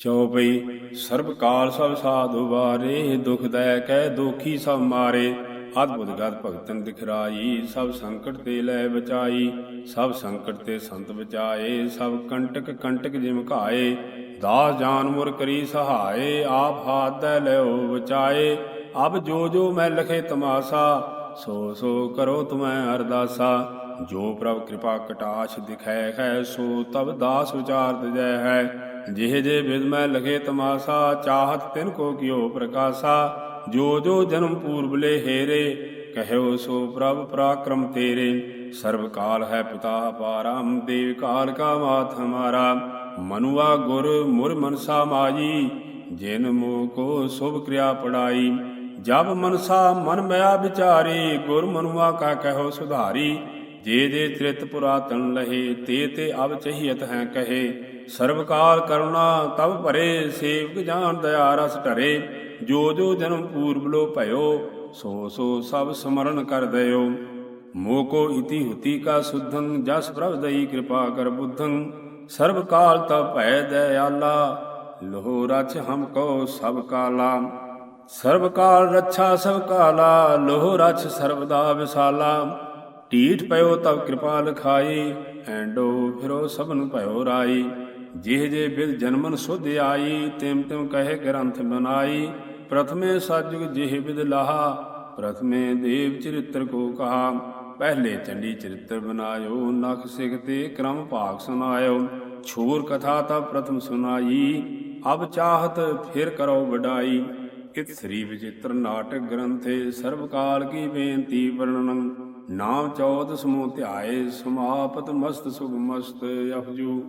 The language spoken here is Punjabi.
ਚਉਪਈ ਸਰਬ ਕਾਲ ਸਭ ਸਾਧੂ ਬਾਰੇ, ਦੁਖ ਦਇ ਕਹਿ ਦੋਖੀ ਸਭ ਮਾਰੇ। ਅਦਭੁਤ ਗਤ ਭਗਤਨ ਦਿਖਰਾਈ, ਸਭ ਸੰਕਟ ਤੇ ਲੈ ਬਚਾਈ, ਸਭ ਸੰਕਟ ਤੇ ਸੰਤ ਬਚਾਏ, ਸਭ ਕੰਟਕ ਕੰਟਕ ਜਿਮ ਘਾਏ। ਦਾਸ ਜਾਨ ਮੁਰ ਕਰੀ ਸਹਾਏ, ਆਪ ਹਾਥ ਦੈ ਲਿਓ ਬਚਾਏ। ਅਬ ਜੋ ਜੋ ਮੈਂ ਲਖੇ ਤਮਾਸਾ, ਸੋ ਸੋ ਕਰੋ ਤੁਮੈ ਅਰਦਾਸਾ। ਜੋ ਪ੍ਰਭ ਕਿਰਪਾ ਕਟਾਸ਼ ਦਿਖੈ ਹੈ, ਸੋ ਤਬ ਦਾਸ ਵਿਚਾਰਤ ਜੈ ਹੈ। ਜਿਹ ਜੇ ਵਿਦ ਮੈਂ ਲਗੇ ਤਮਾਸਾ, ਚਾਹਤ ਤਿਨ ਕੋ ਕਿਓ ਪ੍ਰਕਾਸ਼ਾ। ਜੋ ਜੋ ਜਨਮ ਪੂਰਬਲੇ ਹੇਰੇ ਕਹਿਓ ਸੋ ਪ੍ਰਭ ਪਰਾਕਰਮ ਤੇਰੇ। ਸਰਬ ਕਾਲ ਹੈ ਪਿਤਾ ਪਾਰਮ, ਦੇਵ ਕਾਲ ਕਾ ਮਾਤ ਹਮਾਰਾ। ਮਨੁਆ ਗੁਰ ਮੁਰ ਮਨਸਾ ਮਾਈ, ਜਿਨ ਮੋ ਕੋ ਸੁਭ ਕਿਰਿਆ ਪੜਾਈ। ਜਬ ਮਨਸਾ ਮਨ ਮਿਆ ਵਿਚਾਰੀ, ਗੁਰ ਮਨੁਆ ਕਾ ਕਹੋ ਸੁਧਾਰੀ। ਜੇ ਜੇ ਤ੍ਰਿਤ ਪੁਰਾਤਨ ਲਹੇ, ਤੇ ਤੇ ਅਬ ਚਹੀਤ ਹੈ ਕਹੇ। ਸਰਬ ਕਾਲ ਕਰੁਣਾ ਤਬ ਭਰੇ, ਸੇਵਕ ਜਾਨ ਦਇਆ ਰਸ ਧਰੇ। ਜੋ ਜੋ ਜਨਮ ਪੂਰਬ ਲੋ ਭਇਓ, ਸੋ ਸੋ ਸਭ ਸਮਰਨ ਕਰ ਦਇਓ ਮੋਕੋ ਇਤੀ ਹੁਤੀ ਕਾ ਸੁਧੰ, ਜਸ ਪ੍ਰਭ ਦਈ ਕਿਰਪਾ ਕਰ ਬੁੱਧੰ। ਸਰਬ ਕਾਲ ਤਬ ਭੈ ਦਇਆਲਾ, ਲੋਹ ਰਛ ਹਮ ਕੋ ਸਭ ਕਾਲਾ। ਸਰਬ ਕਾਲ ਰੱਛਾ ਸਭ ਕਾਲਾ, ਲੋਹ ਰਛ ਸਰਬਦਾ ਵਿਸਾਲਾ। ਢੀਠ ਪਇਓ ਤਬ ਕਿਰਪਾ ਲਖਾਈ ਐਂਡੋ ਫਿਰੋ ਸਭਨ ਭਇਓ ਰਾਈ ਜਿਹ ਜੇ ਬਿਦ ਜਨਮਨ ਸੁਧ ਆਈ ਤਿਮ ਤਿਮ ਕਹੇ ਗ੍ਰੰਥ ਬਨਾਈ ਪ੍ਰਥਮੇ ਸਤਜੁਗ ਜਿਹ ਬਿਦ ਲਾਹਾ, ਪ੍ਰਥਮੇ ਦੇਵ ਚਰਿਤ੍ਰ ਕੋ ਕਹਾ। ਪਹਿਲੇ ਚੰਡੀ ਚਰਿਤ੍ਰ ਬਨਾਇਓ ਨਖ ਸਿਖ ਤੇ ਕ੍ਰਮ ਭਾਗ ਸੁਨਾਇਓ ਛੋਰ ਕਥਾ ਤਾ ਪ੍ਰਥਮ ਸੁਨਾਈ ਅਬ ਚਾਹਤ ਫਿਰ ਕਰੋ ਵਡਾਈ। ਇਤ ਸ੍ਰੀ ਵਿਚਿਤ੍ਰ ਨਾਟਕ ਗ੍ਰੰਥੇ ਸਰਬ ਕਾਲ ਕੀ ਬੇਨਤੀ ਵਰਣਨ। ਨਾਮ ਚੌਦ ਸਮੂਹ ਧਿਆਏ ਸਮਾਪਤ ਮਸਤ ਸੁਭ ਮਸਤ ਅਫਜੂ